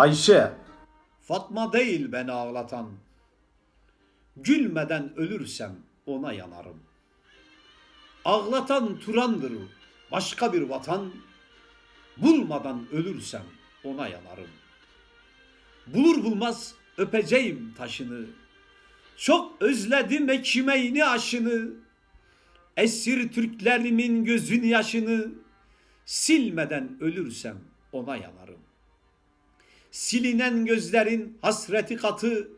Ayşe. Fatma değil beni ağlatan. Gülmeden ölürsem ona yanarım. Ağlatan Turan'dır başka bir vatan. Bulmadan ölürsem ona yanarım. Bulur bulmaz öpeceğim taşını. Çok özledim ekmeğini aşını. Esir Türklerimin gözün yaşını. Silmeden ölürsem ona yanarım. Silinen gözlerin hasreti katı.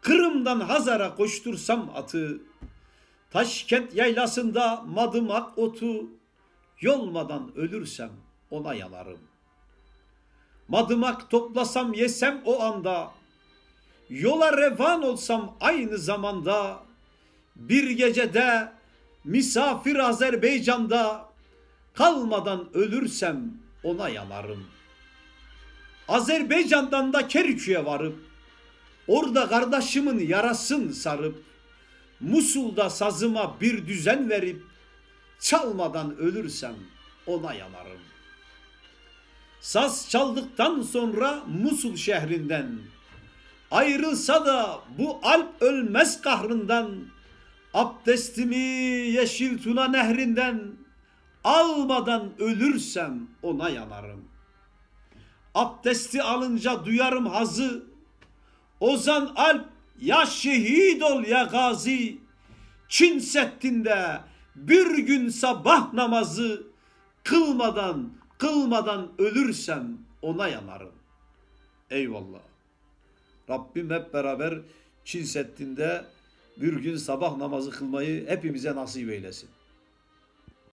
Kırım'dan Hazar'a koştursam atı. Taşkent yaylasında madımak otu. Yolmadan ölürsem ona yanarım. Madımak toplasam yesem o anda. Yola revan olsam aynı zamanda. Bir gecede misafir Azerbaycan'da kalmadan ölürsem ona yanarım.'' Azerbaycan'dan da Kerkük'e varıp orada kardeşimin yarasın sarıp Musul'da sazıma bir düzen verip çalmadan ölürsem ona yanarım. Saz çaldıktan sonra Musul şehrinden ayrılsa da bu alp ölmez kahrından abdestimi yeşil tuna nehrinden almadan ölürsem ona yanarım. Abdesti alınca duyarım hazı. Ozan Alp ya şehit ol ya gazi. Çin Seddi'nde bir gün sabah namazı kılmadan kılmadan ölürsem ona yanarım. Eyvallah. Rabbim hep beraber Çin Seddi'nde bir gün sabah namazı kılmayı hepimize nasip eylesin.